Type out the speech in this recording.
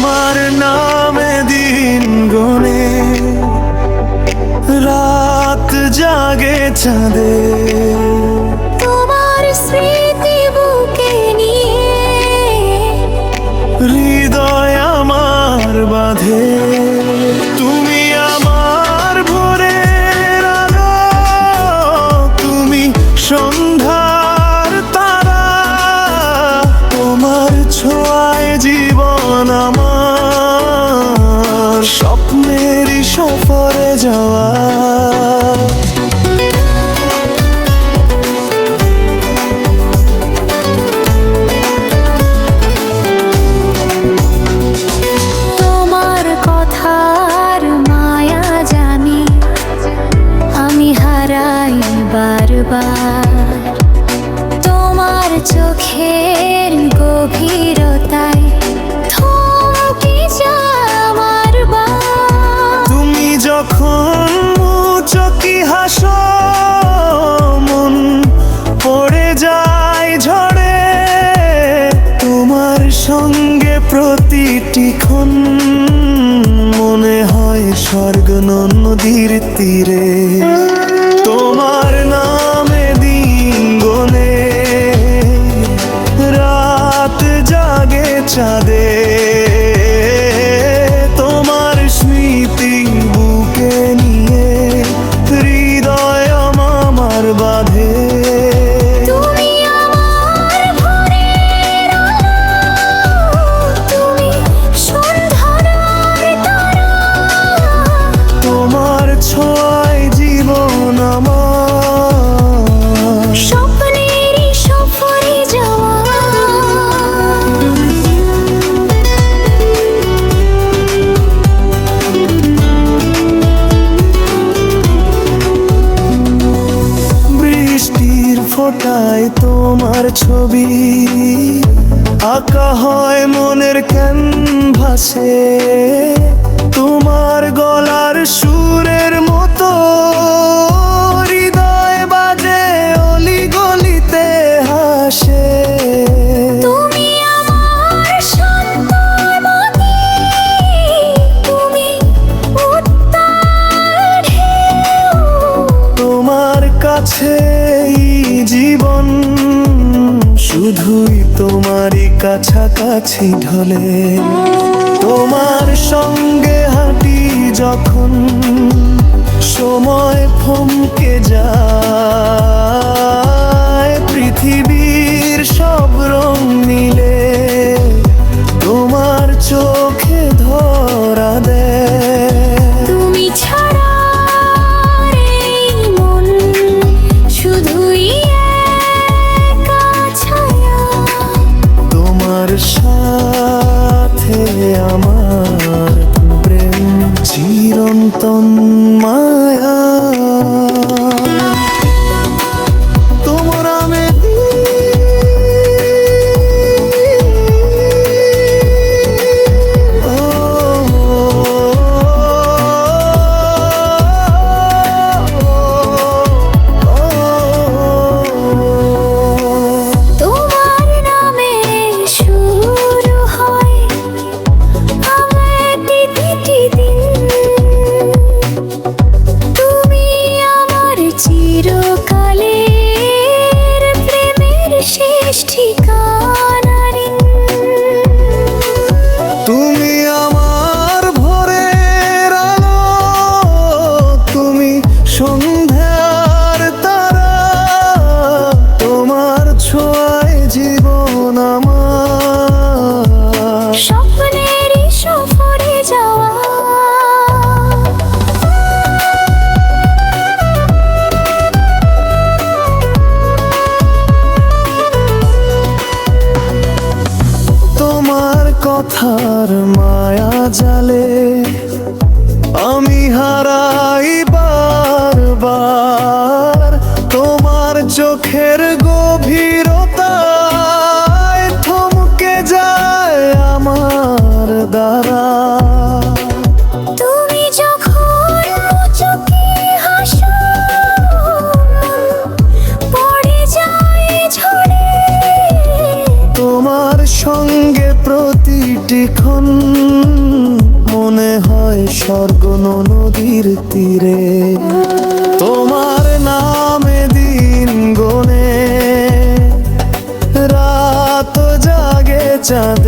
তোমার নামে দিন গুনে রাত জাগে চাঁদে। তোমার স্মৃতি বুকে নিয়ে হৃদয় আমার বাঁধে। তুমি বারবার তোমার চোখের গভীরতায় থমকে আমার বাত। তুমি যখন চকি হাসো, মন পড়ে যায় ঝড়ে তোমার সঙ্গে প্রতিটি ক্ষণ মনে হয় স্বর্গ নদীর তীরে ফোটায় তোমার ছবি। আঁকা হয় মনের ক্যানভাসে। তোমার গলার সুরের মতো। শুধুই তোমারই কাছাকাছি ঢলে। তোমার সঙ্গে হাঁটি যখন সময় থমকে যায়। পৃথিবীর Allah'tan কথার মায়া জালে আমি হারাই বারবার। তোমার চোখের গভীরতায় স্বর্গ নদীর তীরে। তোমার নামে দিন গনে। রাত জাগে চাঁদ